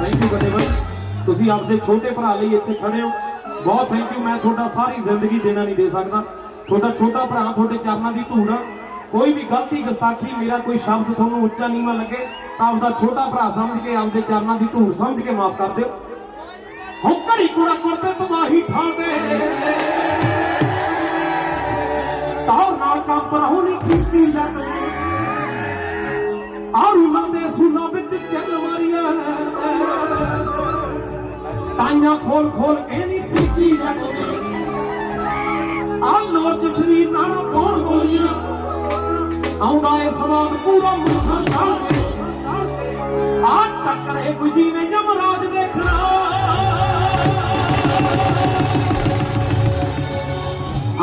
Thank you ਵੱਡੇ ਭਾਈ ਤੁਸੀਂ ਆਪਦੇ ਛੋਟੇ ਭਰਾ ਲਈ ਇੱਥੇ ਖੜੇ ਹੋ। ਬਹੁਤ ਥੈਂਕ ਯੂ ਮੈਂ ਤੁਹਾਡਾ ਸਾਰੀ ਜ਼ਿੰਦਗੀ ਦੇਣਾ ਨਹੀਂ ਦੇ ਸਕਦਾ। ਤੁਹਾਡਾ ਛੋਟਾ ਭਰਾ ਤੁਹਾਡੇ ਚਰਨਾਂ ਦੀ ਧੂੜ ਕੋਈ ਵੀ ਗਲਤੀ, ਗੁਸਤਾਖੀ, ਮੇਰਾ ਕੋਈ ਸ਼ਬਦ ਤੁਹਾਨੂੰ ਉੱਚਾ ਨੀਵਾਂ ਲੱਗੇ, ਤਾਂ ਆਪਦਾ ਛੋਟਾ ਭਰਾ ਸਮਝ ਕੇ, ਆਪਦੇ ਚਰਨਾਂ ਦੀ ਧੂੜ ਸਮਝ ਕੇ ਮਾਫ ਕਰ ਦਿਓ। ਹੋ ਘੜੀ ਕੁੜਾ ਕੁਰਤੇ ਤਬਾਹੀ ਠਾਵੇ ਤਾਰ ਨਾਲ ਕੰਮ ਪਰਾਉ ਨਹੀਂ ਕੀਤੀ ਜਾਂਦੀ। ਆਰੂ ਤਾਈਆਂ ਖੋਲ ਖੋਲ ਕੇ ਨਹੀਂ ਪੀਤੀ ਜਾਂਦੀ ਆ ਲੋਰ ਚ ਸ਼ਰੀਰ ਨਾਲ ਕੌਣ ਬੋਲੀਆਂ? ਆਉਂਦਾ ਏ ਸਵਾਦ ਪੂਰਾ ਮੁੱਛਾਂ ਢਾਲੇ ਆ ਟੱਕਰੇ ਕੋਈ ਜੀ ਨੇ ਜਮਰਾਜ ਦੇਖਣਾ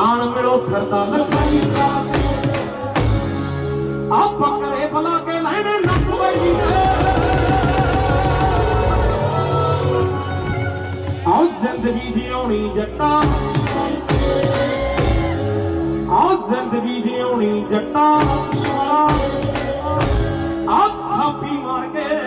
ਆਣ ਮਿਲੋ ਫਿਰਦਾ ਲਖਾਈ ਆ ਜ਼ਿੰਦਗੀ ਜਿਉਣੀ ਜੱਟਾਂ। ਆ ਜ਼ਿੰਦਗੀ ਜਿਉਣੀ ਜੱਟਾਂ। ਆ ਥਾਪੀ ਮਾਰ ਕੇ